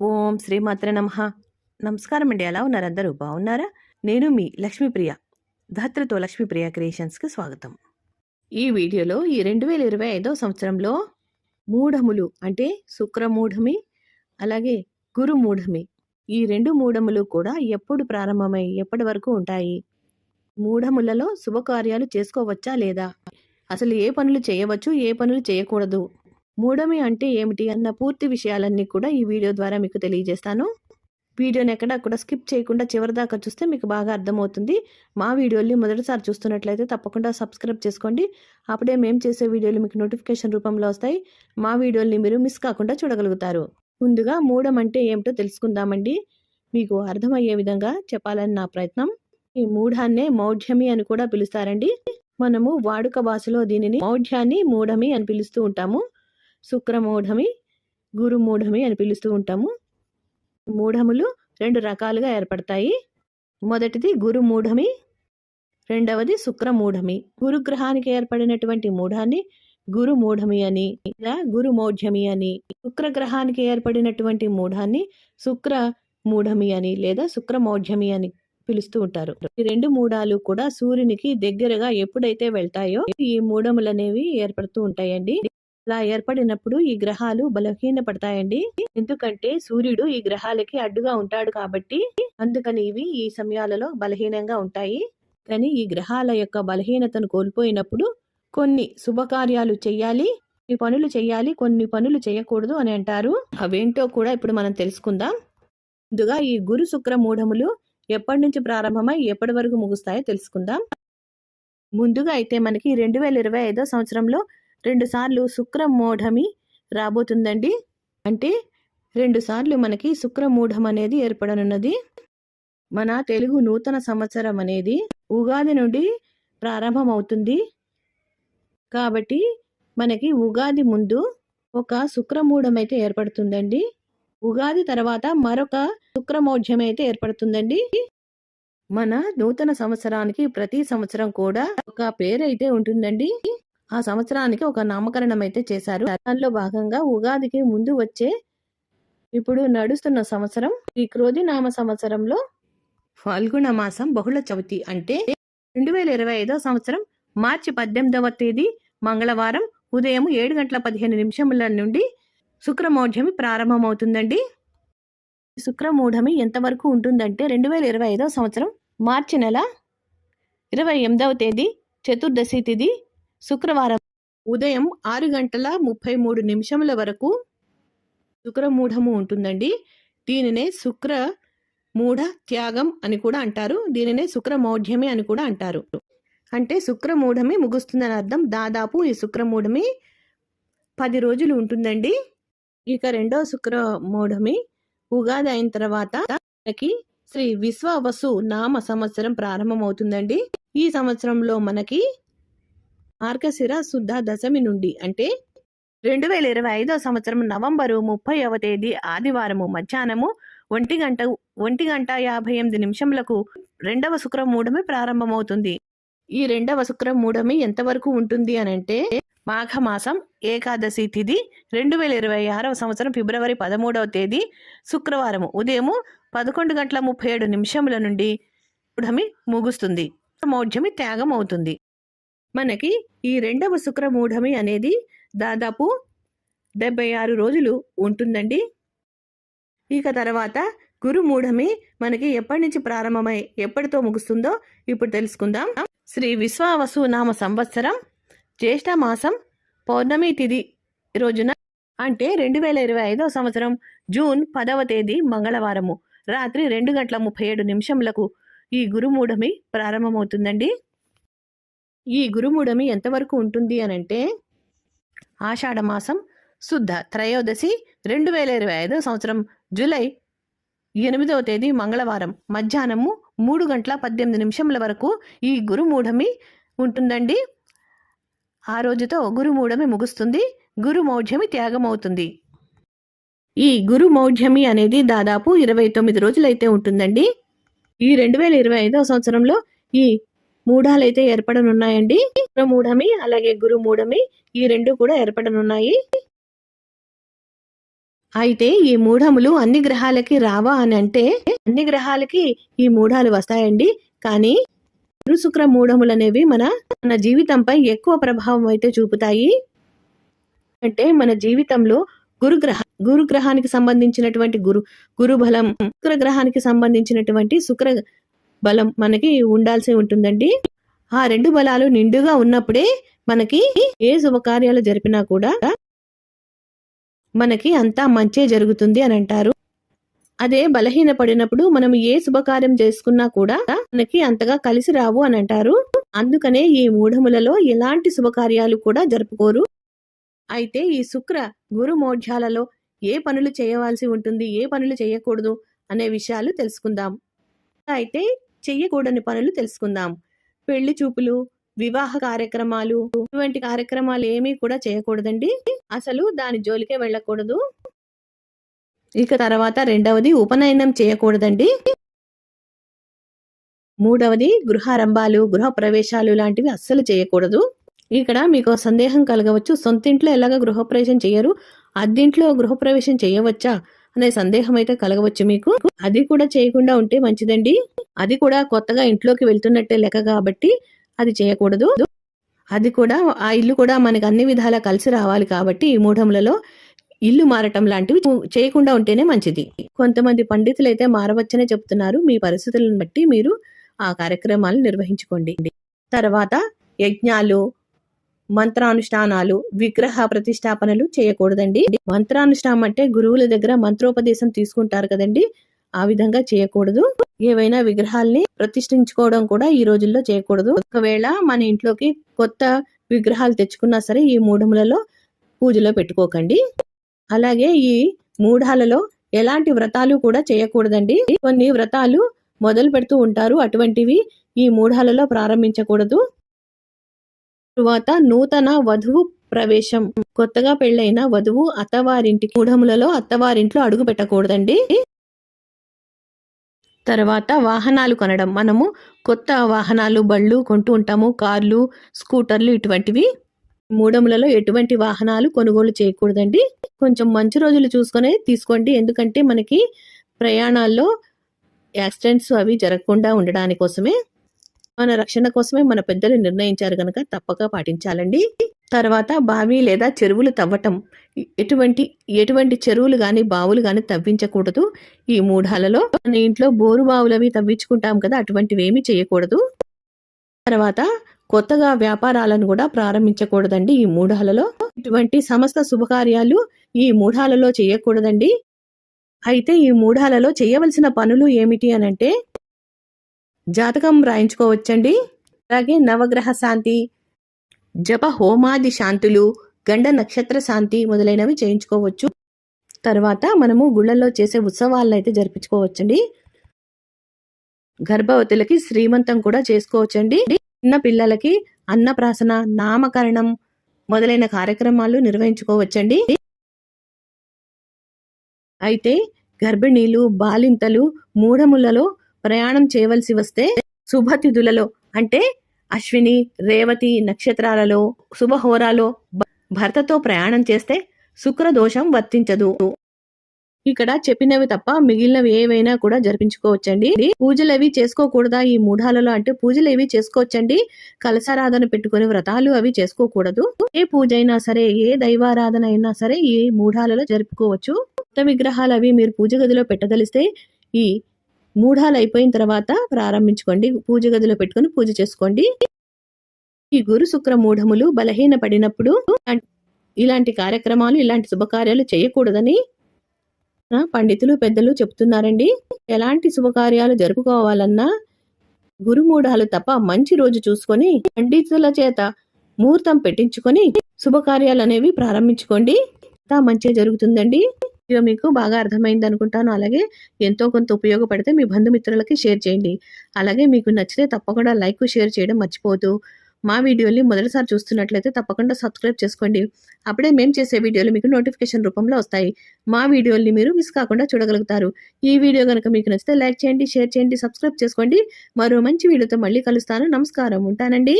ఓం శ్రీమాత్ర నమ. నమస్కారం అండి. ఎలా ఉన్నారు అందరూ? బాగున్నారా? నేను మీ లక్ష్మీప్రియ ధాత్రతో లక్ష్మీప్రియ క్రియేషన్స్కి స్వాగతం. ఈ వీడియోలో ఈ రెండు వేల ఇరవై ఐదో సంవత్సరంలో మూఢములు అంటే శుక్రమూఢమి అలాగే గురుమూఢమి ఈ రెండు మూఢములు కూడా ఎప్పుడు ప్రారంభమై ఎప్పటి వరకు ఉంటాయి? మూఢములలో శుభకార్యాలు చేసుకోవచ్చా లేదా? అసలు ఏ పనులు చేయవచ్చు ఏ పనులు చేయకూడదు? మూఢమి అంటే ఏమిటి అన్న పూర్తి విషయాలన్నీ కూడా ఈ వీడియో ద్వారా మీకు తెలియజేస్తాను. వీడియోని ఎక్కడ కూడా స్కిప్ చేయకుండా చివరిదాకా చూస్తే మీకు బాగా అర్థమవుతుంది. మా వీడియోల్ని మొదటిసారి చూస్తున్నట్లయితే తప్పకుండా సబ్స్క్రైబ్ చేసుకోండి. అప్పుడే మేము చేసే వీడియోలు మీకు నోటిఫికేషన్ రూపంలో వస్తాయి. మా వీడియోల్ని మీరు మిస్ కాకుండా చూడగలుగుతారు. ముందుగా మూఢం అంటే ఏమిటో తెలుసుకుందామండి. మీకు అర్థమయ్యే విధంగా చెప్పాలని నా ప్రయత్నం. ఈ మూఢాన్నే మౌఢ్యమి అని కూడా పిలుస్తారండి. మనము వాడుక భాషలో దీనిని మౌఢ్యాన్ని మూఢమి అని పిలుస్తూ ఉంటాము. శుక్రమూఢమి గురుమూఢమి అని పిలుస్తూ ఉంటాము. మూఢములు రెండు రకాలుగా ఏర్పడతాయి. మొదటిది గురుమూఢమి రెండవది శుక్రమూఢమి. గురుగ్రహానికి ఏర్పడినటువంటి మూఢాన్ని గురుమూఢమి అని ఇలా గురుమౌఢ్యమి అని శుక్రగ్రహానికి ఏర్పడినటువంటి మూఢాన్ని శుక్ర మూఢమి అని లేదా శుక్రమౌఢ్యమి అని పిలుస్తూ ఉంటారు. ఈ రెండు మూఢాలు కూడా సూర్యునికి దగ్గరగా ఎప్పుడైతే వెళ్తాయో ఈ మూఢములనేవి ఏర్పడుతూ ఉంటాయండి. అలా ఏర్పడినప్పుడు ఈ గ్రహాలు బలహీనపడతాయండి. ఎందుకంటే సూర్యుడు ఈ గ్రహాలకి అడ్డుగా ఉంటాడు కాబట్టి అందుకని ఇవి ఈ సమయాలలో బలహీనంగా ఉంటాయి. కానీ ఈ గ్రహాల యొక్క బలహీనతను కోల్పోయినప్పుడు కొన్ని శుభకార్యాలు చెయ్యాలి ఈ పనులు చేయాలి కొన్ని పనులు చేయకూడదు అని అంటారు. అవేంటో కూడా ఇప్పుడు మనం తెలుసుకుందాం. ముందుగా ఈ గురు శుక్ర మూఢములు ఎప్పటి నుంచి ప్రారంభమై ఎప్పటి వరకు ముగుస్తాయో తెలుసుకుందాం. ముందుగా అయితే మనకి రెండు వేల ఇరవై ఐదో సంవత్సరంలో రెండు సార్లు శుక్రమూఢమి రాబోతుందండి. అంటే రెండుసార్లు మనకి శుక్రమూఢం అనేది ఏర్పడనున్నది. మన తెలుగు నూతన సంవత్సరం అనేది ఉగాది నుండి ప్రారంభమవుతుంది. కాబట్టి మనకి ఉగాది ముందు ఒక శుక్రమూఢం అయితే ఏర్పడుతుందండి. ఉగాది తర్వాత మరొక శుక్రమౌఢ్యం అయితే ఏర్పడుతుందండి. మన నూతన సంవత్సరానికి ప్రతి సంవత్సరం కూడా ఒక పేరైతే ఉంటుందండి. ఆ సంవత్సరానికి ఒక నామకరణం అయితే చేశారు. దానిలో భాగంగా ఉగాదికి ముందు వచ్చే ఇప్పుడు నడుస్తున్న సంవత్సరం ఈ క్రోధి నామ సంవత్సరంలో ఫల్గుణ మాసం బహుళ చవితి అంటే రెండు వేల ఇరవై ఐదో సంవత్సరం మార్చి పద్దెనిమిదవ తేదీ మంగళవారం ఉదయం ఏడు గంటల పదిహేను నిమిషముల నుండి శుక్రమౌఢ్యమి ప్రారంభమవుతుందండి. శుక్రమూఢమి ఎంతవరకు ఉంటుందంటే రెండు వేల ఇరవై ఐదవ సంవత్సరం మార్చి నెల ఇరవై ఎనిమిదవ తేదీ చతుర్దశి తిథి శుక్రవారం ఉదయం ఆరు గంటల ముప్పై మూడు నిమిషముల వరకు శుక్రమూఢము ఉంటుందండి. దీనినే శుక్ర మూఢ త్యాగం అని కూడా అంటారు. దీనినే శుక్రమౌఢ్యమి అని కూడా అంటారు. అంటే శుక్రమూఢమి ముగుస్తుందని అర్థం. దాదాపు ఈ శుక్రమూఢమి పది రోజులు ఉంటుందండి. ఇక రెండో శుక్రమూఢమి ఉగాది అయిన తర్వాత మనకి శ్రీ విశ్వవసు నామ సంవత్సరం ప్రారంభమవుతుందండి. ఈ సంవత్సరంలో మనకి మార్గశిర శుద్ధ దశమి నుండి అంటే రెండు వేల ఇరవై ఐదో సంవత్సరం నవంబరు ముప్పైవ తేదీ ఆదివారము మధ్యాహ్నము ఒంటి గంట ఒంటి గంట యాభై ఎనిమిది నిమిషములకు రెండవ శుక్రమూఢమి ప్రారంభమవుతుంది. ఈ రెండవ శుక్రమూఢమి ఎంతవరకు ఉంటుంది అని అంటే మాఘమాసం ఏకాదశి తిథి రెండు వేల ఇరవై ఆరవ సంవత్సరం ఫిబ్రవరి పదమూడవ తేదీ శుక్రవారము ఉదయము పదకొండు గంటల ముప్పై ఏడు నిమిషముల నుండి మూఢమి ముగుస్తుంది. మౌఢ్యమి త్యాగం అవుతుంది మనకి ఈ రెండవ శుక్రమూఢమి అనేది దాదాపు డెబ్బై ఆరు రోజులు ఉంటుందండి. ఇక తర్వాత గురుమూఢమి మనకి ఎప్పటి నుంచి ప్రారంభమై ఎప్పటితో ముగుస్తుందో ఇప్పుడు తెలుసుకుందాం. శ్రీ విశ్వావసు నామ సంవత్సరం జ్యేష్ఠమాసం పౌర్ణమి తిథి రోజున అంటే రెండు వేల ఇరవై ఐదో సంవత్సరం జూన్ పదవ తేదీ మంగళవారము. రాత్రి రెండు గంటల ముప్పై ఏడు నిమిషములకు ఈ గురుమూఢమి ప్రారంభమవుతుందండి. ఈ గురుమూఢమి ఎంతవరకు ఉంటుంది అని అంటే ఆషాఢమాసం శుద్ధ త్రయోదశి రెండు వేల ఇరవై ఐదో సంవత్సరం జూలై ఎనిమిదవ తేదీ మంగళవారం మధ్యాహ్నము మూడు గంటల పద్దెనిమిది నిమిషముల వరకు ఈ గురుమూఢమి ఉంటుందండి. ఆ రోజుతో గురుమూఢమి ముగుస్తుంది గురుమౌఢ్యమి త్యాగమవుతుంది. ఈ గురుమౌఢ్యమి అనేది దాదాపు ఇరవై తొమ్మిది రోజులైతే ఉంటుందండి. ఈ రెండు వేల ఇరవై ఐదవ సంవత్సరంలో ఈ మూఢాలైతే ఏర్పడనున్నాయండి. మూఢమి అలాగే గురు మూఢమి ఈ రెండు కూడా ఏర్పడనున్నాయి. అయితే ఈ మూఢములు అన్ని గ్రహాలకి రావా అని అంటే అన్ని గ్రహాలకి ఈ మూఢాలు వస్తాయండి. కానీ గురు శుక్ర మూఢములు అనేవి మన మన జీవితంపై ఎక్కువ ప్రభావం అయితే చూపుతాయి. అంటే మన జీవితంలో గురుగ్రహ గురుగ్రహానికి సంబంధించినటువంటి గురు గురుబలం శుక్రగ్రహానికి శుక్ర గ్రహానికి సంబంధించినటువంటి శుక్ర బలం మనకి ఉండాల్సి ఉంటుందండి. ఆ రెండు బలాలు నిండుగా ఉన్నప్పుడే మనకి ఏ శుభకార్యాలు జరిపినా కూడా మనకి అంతా మంచే జరుగుతుంది అని అంటారు. అదే బలహీన పడినప్పుడు మనం ఏ శుభకార్యం చేసుకున్నా కూడా మనకి అంతగా కలిసి రావు అని అంటారు. అందుకనే ఈ మూఢములలో ఎలాంటి శుభకార్యాలు కూడా జరుపుకోరు. అయితే ఈ శుక్ర గురు మోఢ్యాలలో ఏ పనులు చేయవలసి ఉంటుంది ఏ పనులు చేయకూడదు అనే విషయాలు తెలుసుకుందాం. అయితే చెయ్యకూడని పనులు తెలుసుకుందాం. పెళ్ళి చూపులు వివాహ కార్యక్రమాలు ఇటువంటి కార్యక్రమాలు ఏమీ కూడా చేయకూడదండి. అసలు దాని జోలికే వెళ్ళకూడదు. ఇక తర్వాత రెండవది ఉపనయనం చేయకూడదండి. మూడవది గృహారంభాలు గృహ ప్రవేశాలు లాంటివి అస్సలు చేయకూడదు. ఇక్కడ మీకు సందేహం కలగవచ్చు. సొంతింట్లో ఎలాగ గృహప్రవేశం చేయరు అద్దింట్లో గృహప్రవేశం చేయవచ్చా? అనే సందేహం అయితే కలగవచ్చు మీకు. అది కూడా చేయకుండా ఉంటే మంచిదండి. అది కూడా కొత్తగా ఇంట్లోకి వెళ్తున్నట్టే లెక్క కాబట్టి అది చేయకూడదు. అది కూడా ఆ ఇల్లు కూడా మనకి అన్ని విధాలా కలిసి రావాలి కాబట్టి ఈ మూఢములలో ఇల్లు మారటం లాంటివి చేయకుండా ఉంటేనే మంచిది. కొంతమంది పండితులు అయితే మారవచ్చనే చెప్తున్నారు. మీ పరిస్థితులను బట్టి మీరు ఆ కార్యక్రమాలు నిర్వహించుకోండి. తర్వాత యజ్ఞాలు మంత్రానుష్ఠానాలు విగ్రహ ప్రతిష్టాపనలు చేయకూడదండి. మంత్రానుష్ఠానం అంటే గురువుల దగ్గర మంత్రోపదేశం తీసుకుంటారు కదండి. ఆ విధంగా చేయకూడదు. ఏవైనా విగ్రహాల్ని ప్రతిష్ఠించుకోవడం కూడా ఈ రోజుల్లో చేయకూడదు. ఒకవేళ మన ఇంట్లోకి కొత్త విగ్రహాలు తెచ్చుకున్నా సరే ఈ మూఢములలో పూజలో పెట్టుకోకండి. అలాగే ఈ మూఢాలలో ఎలాంటి వ్రతాలు కూడా చేయకూడదండి. కొన్ని వ్రతాలు మొదలు పెడుతూ ఉంటారు. అటువంటివి ఈ మూఢాలలో ప్రారంభించకూడదు. తరువాత నూతన వధువు ప్రవేశం. కొత్తగా పెళ్ళైన వధువు అత్తవారింటి కూడములలో అత్తవారింట్లో అడుగు పెట్టకూడదండి. తర్వాత వాహనాలు కొనడం. మనము కొత్త వాహనాలు బళ్ళు కొంటూ ఉంటాము. కార్లు స్కూటర్లు ఇటువంటివి. మూడములలో ఎటువంటి వాహనాలు కొనుగోలు చేయకూడదండి. కొంచెం మంచి రోజులు చూసుకొని తీసుకోండి. ఎందుకంటే మనకి ప్రయాణాల్లో యాక్సిడెంట్స్ అవి జరగకుండా ఉండడాని కోసమే మన రక్షణ కోసమే మన పెద్దలు నిర్ణయించారు కనుక తప్పక పాటించాలండి. తర్వాత బావి లేదా చెరువులు తవ్వటం. ఎటువంటి ఎటువంటి చెరువులు కానీ బావులు కానీ తవ్వించకూడదు. ఈ మూఢాలలో మన ఇంట్లో బోరు బావులు అవి తవ్వించుకుంటాం కదా అటువంటివి ఏమీ చేయకూడదు. తర్వాత కొత్తగా వ్యాపారాలను కూడా ప్రారంభించకూడదండి ఈ మూఢాలలో. ఇటువంటి సమస్త శుభకార్యాలు ఈ మూఢాలలో చేయకూడదండి. అయితే ఈ మూఢాలలో చేయవలసిన పనులు ఏమిటి అనంటే జాతకం రాయించుకోవచ్చండి. అలాగే నవగ్రహ శాంతి జప హోమాది శాంతులు గండ నక్షత్ర శాంతి మొదలైనవి చేయించుకోవచ్చు. తర్వాత మనము గుళ్ళల్లో చేసే ఉత్సవాలను అయితే జరిపించుకోవచ్చండి. గర్భవతులకి శ్రీమంతం కూడా చేసుకోవచ్చండి. చిన్న పిల్లలకి అన్నప్రాసన నామకరణం మొదలైన కార్యక్రమాలు నిర్వహించుకోవచ్చండి. అయితే గర్భిణీలు బాలింతలు మూఢములలో ప్రయాణం చేయవలసి వస్తే శుభతిథులలో అంటే అశ్విని రేవతి నక్షత్రాలలో శుభహోరాలో భర్తతో ప్రయాణం చేస్తే శుక్రదోషం వర్తించదు. ఇక్కడ చెప్పినవి తప్ప మిగిలినవి ఏవైనా కూడా జరిపించుకోవచ్చండి. పూజలు అవి చేసుకోకూడదా? ఈ మూఢాలలో అంటే పూజలు ఏవి చేసుకోవచ్చండి? కలసారాధన పెట్టుకుని వ్రతాలు అవి చేసుకోకూడదు. ఏ పూజ అయినా సరే ఏ దైవారాధన అయినా సరే ఈ మూఢాలలో జరుపుకోవచ్చు. కొత్త విగ్రహాలు అవి మీరు పూజ గదిలో పెట్టదలిస్తే ఈ మూఢాలు అయిపోయిన తర్వాత ప్రారంభించుకోండి. పూజ గదిలో పెట్టుకుని పూజ చేసుకోండి. ఈ గురు శుక్ర మూఢములు బలహీన పడినప్పుడు ఇలాంటి కార్యక్రమాలు ఇలాంటి శుభకార్యాలు చేయకూడదని పండితులు పెద్దలు చెప్తున్నారండి. ఎలాంటి శుభకార్యాలు జరుపుకోవాలన్నా గురుమూఢాలు తప్ప మంచి రోజు చూసుకొని పండితుల చేత ముహూర్తం పెట్టించుకొని శుభకార్యాలు అనేవి ప్రారంభించుకోండి. మంచిగా జరుగుతుందండి. వీడియో మీకు బాగా అర్థమైంది అనుకుంటాను. అలాగే ఎంతో కొంత ఉపయోగపడితే మీ బంధుమిత్రులకి షేర్ చేయండి. అలాగే మీకు నచ్చితే తప్పకుండా లైక్ షేర్ చేయడం మర్చిపోదు మా వీడియోని మొదటిసారి చూస్తున్నట్లయితే తప్పకుండా సబ్స్క్రైబ్ చేసుకోండి. అప్పుడే మేము చేసే వీడియోలు మీకు నోటిఫికేషన్ రూపంలో వస్తాయి. మా వీడియోల్ని మీరు మిస్ కాకుండా చూడగలుగుతారు. ఈ వీడియో కనుక మీకు నచ్చితే లైక్ చేయండి షేర్ చేయండి సబ్స్క్రైబ్ చేసుకోండి. మరో మంచి వీడియోతో మళ్ళీ కలుస్తాను. నమస్కారం. ఉంటానండి.